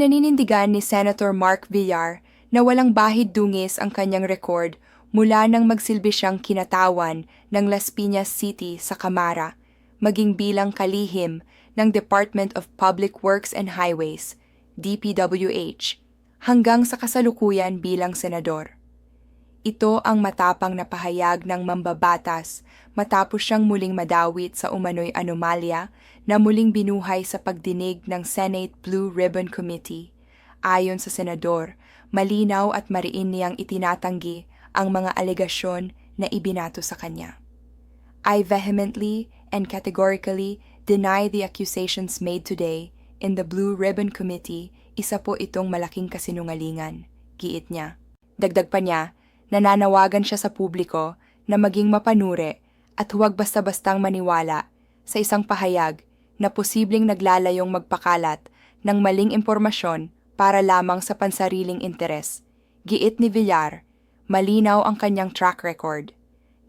Pinaninindigan ni Senator Mark Villar na walang bahid dungis ang kanyang record mula nang magsilbi siyang kinatawan ng Las Piñas City sa Camara, maging bilang kalihim ng Department of Public Works and Highways, DPWH, hanggang sa kasalukuyan bilang senador. Ito ang matapang na pahayag ng mambabatas matapos siyang muling madawit sa umano'y anomalya na muling binuhay sa pagdinig ng Senate Blue Ribbon Committee. Ayon sa senador, malinaw at mariin niyang itinatanggi ang mga alegasyon na ibinato sa kanya. I vehemently and categorically deny the accusations made today in the Blue Ribbon Committee, isa po itong malaking kasinungalingan, giit niya. Dagdag pa niya, nananawagan siya sa publiko na maging mapanuri at huwag basta-bastang maniwala sa isang pahayag na posibleng naglalayong magpakalat ng maling impormasyon para lamang sa pansariling interes. Giit ni Villar, malinaw ang kanyang track record.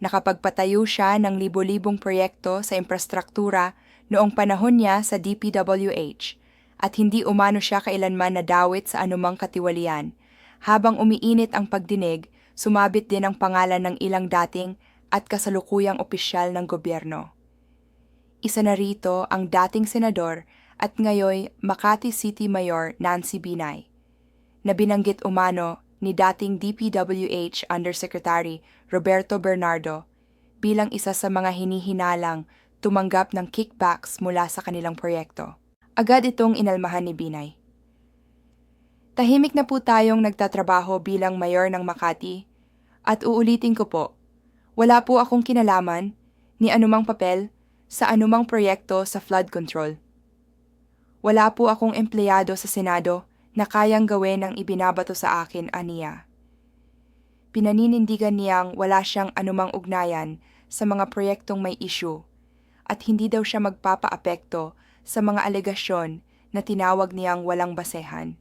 Nakapagpatayo siya ng libo-libong proyekto sa infrastruktura noong panahon niya sa DPWH at hindi umano siya kailanman nadawit sa anumang katiwalian. Habang umiinit ang pagdinig, sumabit din ang pangalan ng ilang dating at kasalukuyang opisyal ng gobyerno. Isa na rito ang dating senador at ngayoy Makati City Mayor Nancy Binay, na binanggit umano ni dating DPWH Undersecretary Roberto Bernardo bilang isa sa mga hinihinalang tumanggap ng kickbacks mula sa kanilang proyekto. Agad itong inalmahan ni Binay. Tahimik na po tayong nagtatrabaho bilang mayor ng Makati at uulitin ko po, wala po akong kinalaman ni anumang papel sa anumang proyekto sa flood control. Wala po akong empleyado sa Senado na kayang gawin ang ibinabato sa akin aniya. Pinaninindigan niyang wala siyang anumang ugnayan sa mga proyektong may issue at hindi daw siya magpapaapekto sa mga alegasyon na tinawag niyang walang basehan.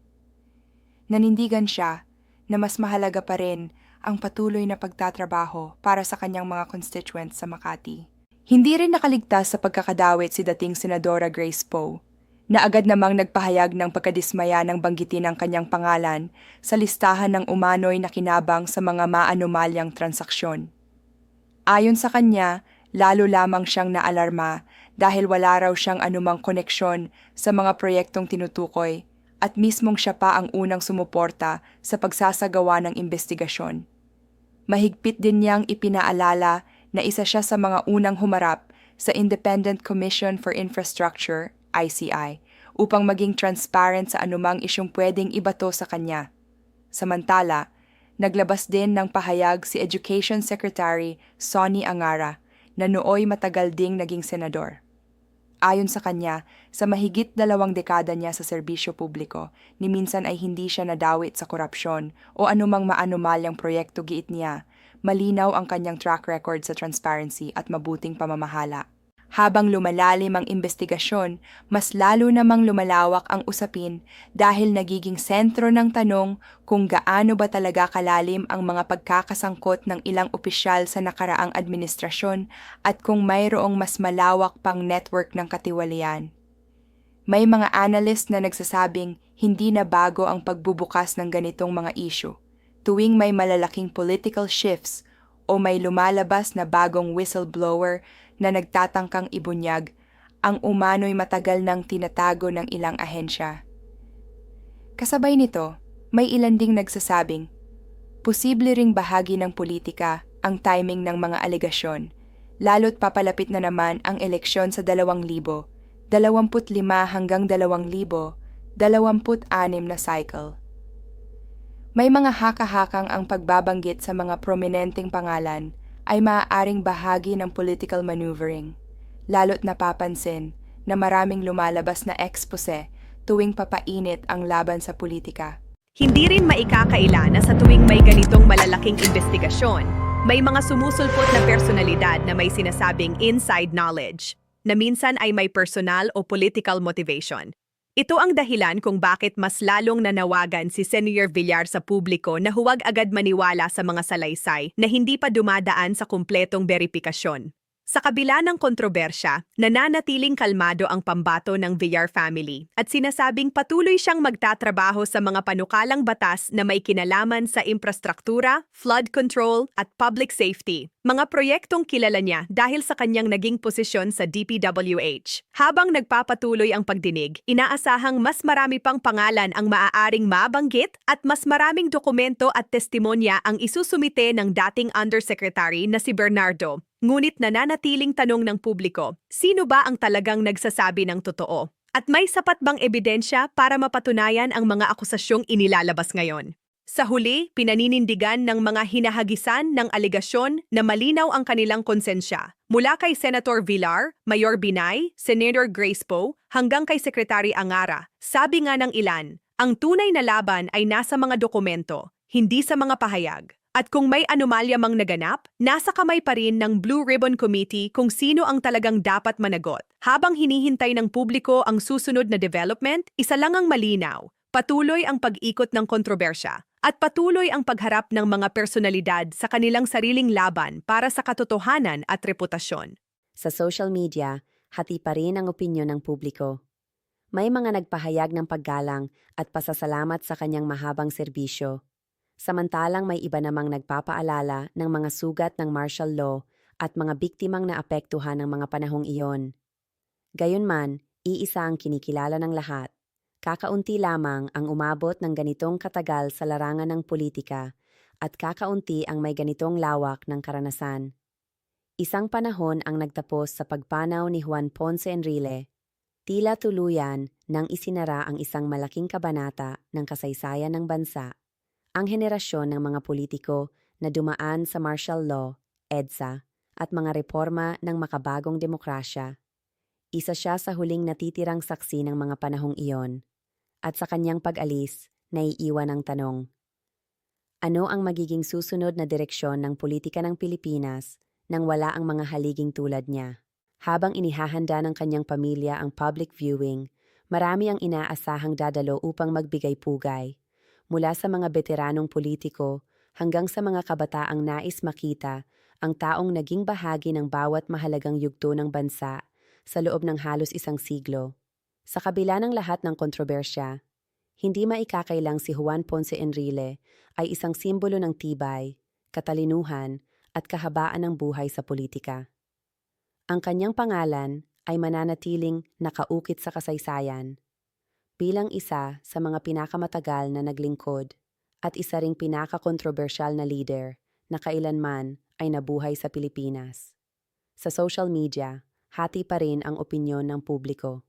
Nanindigan siya na mas mahalaga pa rin ang patuloy na pagtatrabaho para sa kanyang mga constituents sa Makati. Hindi rin nakaligtas sa pagkakadawit si dating Senadora Grace Poe, na agad namang nagpahayag ng pagkadismaya ng banggitin ang kanyang pangalan sa listahan ng umano'y nakinabang sa mga maanomalyang transaksyon. Ayon sa kanya, lalo lamang siyang naalarma dahil wala raw siyang anumang koneksyon sa mga proyektong tinutukoy at mismong siya pa ang unang sumuporta sa pagsasagawa ng investigasyon. Mahigpit din niyang ipinaalala na isa siya sa mga unang humarap sa Independent Commission for Infrastructure, ICI, upang maging transparent sa anumang isyong pwedeng ibato sa kanya. Samantala, naglabas din ng pahayag si Education Secretary Sonny Angara na nooy matagal ding naging senador. Ayon sa kanya, sa mahigit dalawang dekada niya sa serbisyo publiko, ni minsan ay hindi siya nadawit sa korupsyon o anumang maanomalyang proyekto giit niya. Malinaw ang kanyang track record sa transparency at mabuting pamamahala. Habang lumalalim ang investigasyon, mas lalo namang lumalawak ang usapin dahil nagiging sentro ng tanong kung gaano ba talaga kalalim ang mga pagkakasangkot ng ilang opisyal sa nakaraang administrasyon at kung mayroong mas malawak pang network ng katiwalian. May mga analyst na nagsasabing hindi na bago ang pagbubukas ng ganitong mga issue tuwing may malalaking political shifts o may lumalabas na bagong whistleblower na nagtatangkang ibunyag ang umano'y matagal nang tinatago ng ilang ahensya. Kasabay nito, may ilan ding nagsasabing, posible ring bahagi ng politika ang timing ng mga alegasyon, lalo't papalapit na naman ang eleksyon sa 2,000, 25 hanggang 2,000, 26 na cycle. May mga haka-hakang ang pagbabanggit sa mga prominenteng pangalan ay maaaring bahagi ng political maneuvering, lalo't napapansin na maraming lumalabas na expose tuwing papainit ang laban sa politika. Hindi rin maikakaila na sa tuwing may ganitong malalaking investigasyon, may mga sumusulpot na personalidad na may sinasabing inside knowledge, na minsan ay may personal o political motivation. Ito ang dahilan kung bakit mas lalong nanawagan si Senator Villar sa publiko na huwag agad maniwala sa mga salaysay na hindi pa dumadaan sa kumpletong beripikasyon. Sa kabila ng kontrobersya, nananatiling kalmado ang pambato ng VR family at sinasabing patuloy siyang magtatrabaho sa mga panukalang batas na may kinalaman sa infrastruktura, flood control at public safety. Mga proyektong kilala niya dahil sa kanyang naging posisyon sa DPWH. Habang nagpapatuloy ang pagdinig, inaasahang mas marami pang pangalan ang maaaring mabanggit at mas maraming dokumento at testimonya ang isusumite ng dating Undersecretary na si Bernardo. Ngunit nananatiling tanong ng publiko, sino ba ang talagang nagsasabi ng totoo? At may sapat bang ebidensya para mapatunayan ang mga akusasyong inilalabas ngayon? Sa huli, pinaninindigan ng mga hinahagisan ng aligasyon na malinaw ang kanilang konsensya. Mula kay Senator Villar, Mayor Binay, Senator Grace Poe, hanggang kay Secretary Angara. Sabi nga ng ilan, ang tunay na laban ay nasa mga dokumento, hindi sa mga pahayag. At kung may anomalya mang naganap, nasa kamay pa rin ng Blue Ribbon Committee kung sino ang talagang dapat managot. Habang hinihintay ng publiko ang susunod na development, isa lang ang malinaw. Patuloy ang pag-ikot ng kontrobersya at patuloy ang pagharap ng mga personalidad sa kanilang sariling laban para sa katotohanan at reputasyon. Sa social media, hati pa rin ang opinyon ng publiko. May mga nagpahayag ng paggalang at pasasalamat sa kanyang mahabang serbisyo. Samantalang may iba namang nagpapaalala ng mga sugat ng martial law at mga biktimang naapektuhan ng mga panahong iyon. Gayunman, iisa ang kinikilala ng lahat. Kakaunti lamang ang umabot ng ganitong katagal sa larangan ng politika at kakaunti ang may ganitong lawak ng karanasan. Isang panahon ang nagtapos sa pagpanaw ni Juan Ponce Enrile, tila tuluyan nang isinara ang isang malaking kabanata ng kasaysayan ng bansa. Ang henerasyon ng mga politiko na dumaan sa martial law, EDSA, at mga reforma ng makabagong demokrasya. Isa siya sa huling natitirang saksi ng mga panahong iyon. At sa kanyang pag-alis, naiiwan ang tanong. Ano ang magiging susunod na direksyon ng politika ng Pilipinas nang wala ang mga haliging tulad niya? Habang inihahanda ng kanyang pamilya ang public viewing, marami ang inaasahang dadalo upang magbigay pugay. Mula sa mga veteranong politiko hanggang sa mga kabataang nais makita ang taong naging bahagi ng bawat mahalagang yugto ng bansa sa loob ng halos isang siglo. Sa kabila ng lahat ng kontrobersya, hindi maikakailang si Juan Ponce Enrile ay isang simbolo ng tibay, katalinuhan at kahabaan ng buhay sa politika. Ang kanyang pangalan ay mananatiling nakaukit sa kasaysayan bilang isa sa mga pinakamatagal na naglingkod at isa ring pinakakontrobersyal na leader na kailanman ay nabuhay sa Pilipinas. Sa social media, hati pa rin ang opinyon ng publiko.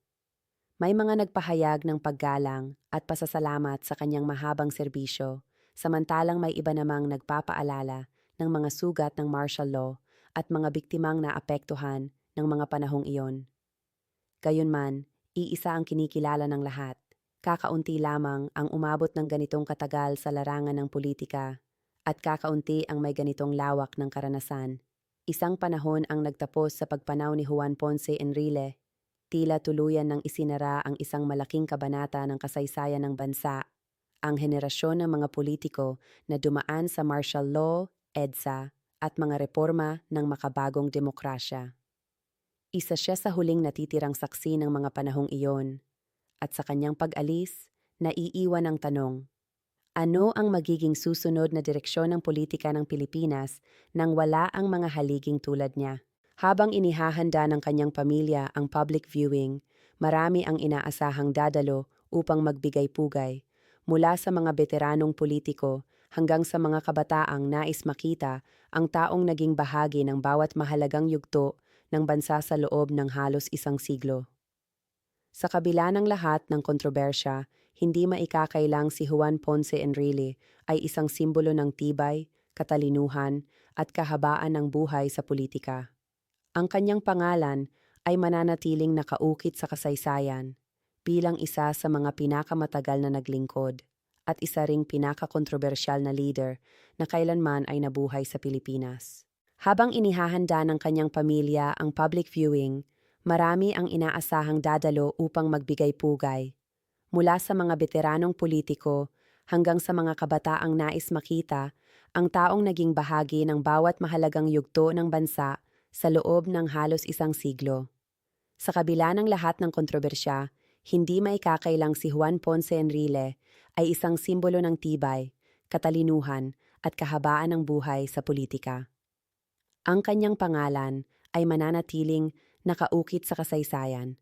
May mga nagpahayag ng paggalang at pasasalamat sa kanyang mahabang serbisyo, samantalang may iba namang nagpapaalala ng mga sugat ng martial law at mga biktimang naapektuhan ng mga panahong iyon. Gayunman, iisa ang kinikilala ng lahat. Kakaunti lamang ang umabot ng ganitong katagal sa larangan ng politika at kakaunti ang may ganitong lawak ng karanasan. Isang panahon ang nagtapos sa pagpanaw ni Juan Ponce Enrile tila tuluyan ng isinara ang isang malaking kabanata ng kasaysayan ng bansa, ang henerasyon ng mga politiko na dumaan sa martial law, EDSA, at mga reforma ng makabagong demokrasya. Isa siya sa huling natitirang saksi ng mga panahong iyon, at sa kanyang pag-alis, naiiwan ang tanong, ano ang magiging susunod na direksyon ng politika ng Pilipinas nang wala ang mga haliging tulad niya? Habang inihahanda ng kanyang pamilya ang public viewing, marami ang inaasahang dadalo upang magbigay pugay, mula sa mga veteranong politiko hanggang sa mga kabataang nais makita ang taong naging bahagi ng bawat mahalagang yugto ng bansa sa loob ng halos isang siglo. Sa kabila ng lahat ng kontrobersya, hindi maikakailang si Juan Ponce Enrile ay isang simbolo ng tibay, katalinuhan at kahabaan ng buhay sa politika. Ang kanyang pangalan ay mananatiling nakaukit sa kasaysayan bilang isa sa mga pinakamatagal na naglingkod at isa ring pinakakontrobersyal na leader na kailanman ay nabuhay sa Pilipinas. Habang inihahanda ng kanyang pamilya ang public viewing, marami ang inaasahang dadalo upang magbigay pugay. Mula sa mga veteranong politiko hanggang sa mga kabataang nais makita ang taong naging bahagi ng bawat mahalagang yugto ng bansa sa loob ng halos isang siglo. Sa kabila ng lahat ng kontrobersya, hindi may kakailang si Juan Ponce Enrile ay isang simbolo ng tibay, katalinuhan at kahabaan ng buhay sa politika. Ang kanyang pangalan ay mananatiling nakaukit sa kasaysayan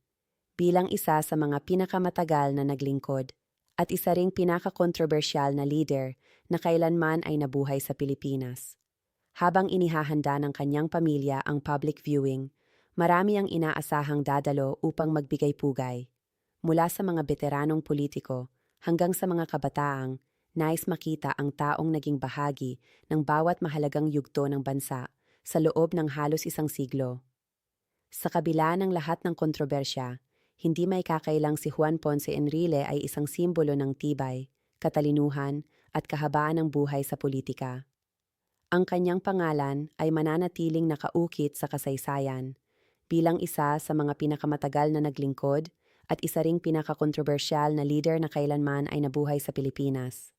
bilang isa sa mga pinakamatagal na naglingkod at isa ring pinakakontrobersyal na leader na kailanman ay nabuhay sa Pilipinas. Habang inihahanda ng kanyang pamilya ang public viewing, marami ang inaasahang dadalo upang magbigay pugay. Mula sa mga veteranong politiko hanggang sa mga kabataang nais makita ang taong naging bahagi ng bawat mahalagang yugto ng bansa sa loob ng halos isang siglo. Sa kabila ng lahat ng kontrobersya, hindi may kakailang si Juan Ponce Enrile ay isang simbolo ng tibay, katalinuhan at kahabaan ng buhay sa politika. Ang kanyang pangalan ay mananatiling nakaukit sa kasaysayan bilang isa sa mga pinakamatagal na naglingkod at isa ring pinakakontrobersyal na leader na kailanman ay nabuhay sa Pilipinas.